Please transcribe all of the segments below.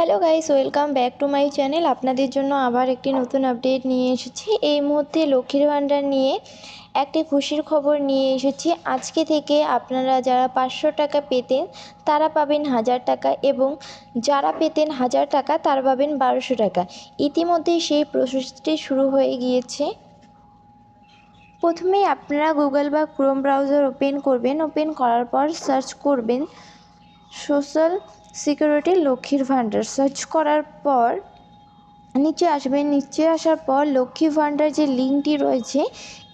Hello guys welcome back to my channel আপনাদের জন্য আবার একটি নতুন আপডেট নিয়ে এসেছি। এই মুহূর্তে লক্ষ্মীর ভাণ্ডার নিয়ে একটি খুশির খবর নিয়ে এসেছি। আজকে থেকে আপনারা যারা পাঁচশো টাকা পেতেন, তারা পাবেন হাজার টাকা এবং যারা পেতেন হাজার টাকা, তারা পাবেন বারোশো টাকা। ইতিমধ্যেই সেই প্রসেসটি শুরু হয়ে গিয়েছে। প্রথমেই আপনারা গুগল বা ক্রোম ব্রাউজার ওপেন করবেন। ওপেন করার পর সার্চ করবেন। সোশ্যাল সিকিউরিটি লক্ষ্মীর ভাণ্ডার। সার্চ করার পর, নিচে আসবেন নিচে আসার পর লক্ষ্মী ভাণ্ডার যে লিঙ্কটি রয়েছে,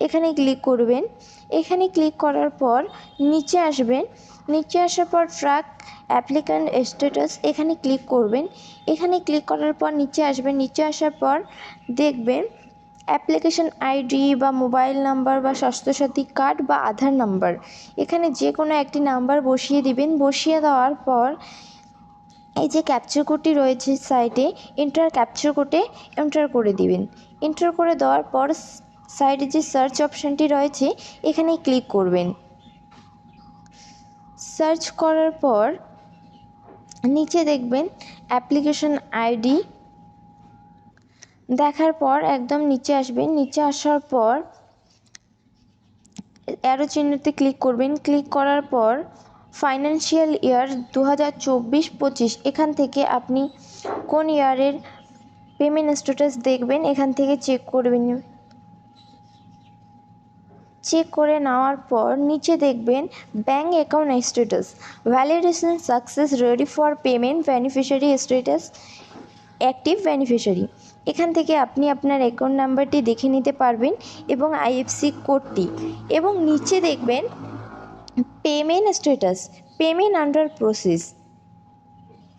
এখানে ক্লিক করবেন। এখানে ক্লিক করার পর নিচে আসবেন। নিচে আসার পর ট্রাক অ্যাপ্লিক্যান্ট স্ট্যাটাস এখানে ক্লিক করবেন। এখানে ক্লিক করার পর নিচে আসবেন। নিচে আসার পর দেখবেন অ্যাপ্লিকেশন আইডি বা মোবাইল নাম্বার বা স্বাস্থ্যসাথী কার্ড বা আধার নাম্বার। এখানে যে কোনো একটি নাম্বার বসিয়ে দিবেন। বসিয়ে দেওয়ার পর এই যে ক্যাপচার কোডটি রয়েছে সাইটে এন্টার ক্যাপচার কোডে এন্টার করে দিবেন। এন্টার করে দেওয়ার পর সাইডে যে সার্চ অপশানটি রয়েছে, এখানে ক্লিক করবেন। সার্চ করার পর নিচে দেখবেন অ্যাপ্লিকেশন আইডি দেখার পর একদম নিচে আসবেন নিচে আসার পর অ্যারো চিহ্নতে ক্লিক করবেন। ক্লিক করার পর ফাইন্যান্সিয়াল ইয়ার দু হাজার চব্বিশ পঁচিশ, এখান থেকে আপনি কোন ইয়ারের পেমেন্ট স্ট্যাটাস দেখবেন, এখান থেকে চেক করবেন। চেক করে নেওয়ার পর নিচে দেখবেন bank account status validation success ready for payment beneficiary status active beneficiary এখান থেকে আপনি আপনার অ্যাকাউন্ট নাম্বারটি দেখে নিতে পারবেন এবং আইএফসি কোডটি এবং নিচে দেখবেন payment status payment under process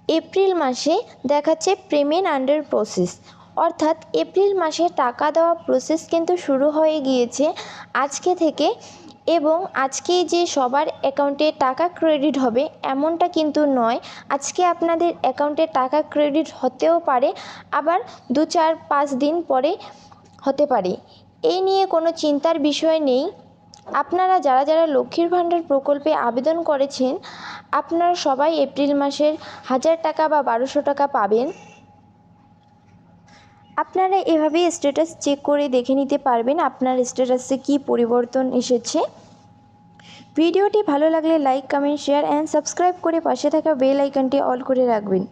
April মাসে দেখাচ্ছে পেমেন্ট আন্ডার প্রসেস অর্থাৎ এপ্রিল মাসে টাকা দেওয়া প্রসেস কিন্তু শুরু হয়ে গিয়েছে আজকে থেকে এবং আজকে যে সবার অ্যাকাউন্টে টাকা ক্রেডিট হবে, এমনটা কিন্তু নয়। আজকে আপনাদের অ্যাকাউন্টে টাকা ক্রেডিট হতেও পারে, আবার দু চার পাঁচ দিন পরে হতে পারে। এই নিয়ে কোনো চিন্তার বিষয় নেই। আপনারা যারা যারা লক্ষ্মীর ভাণ্ডার প্রকল্পে আবেদন করেছেন, আপনারা সবাই এপ্রিল মাসের হাজার টাকা বা বারোশো টাকা পাবেন। আপনারা এভাবেই স্ট্যাটাস চেক করে দেখে নিতে পারবেন আপনার স্ট্যাটাসে কি পরিবর্তন এসেছে। ভিডিওটি ভালো লাগলে like comment share and subscribe করে পাশে থাকা বেল আইকনটি অল করে রাখবেন।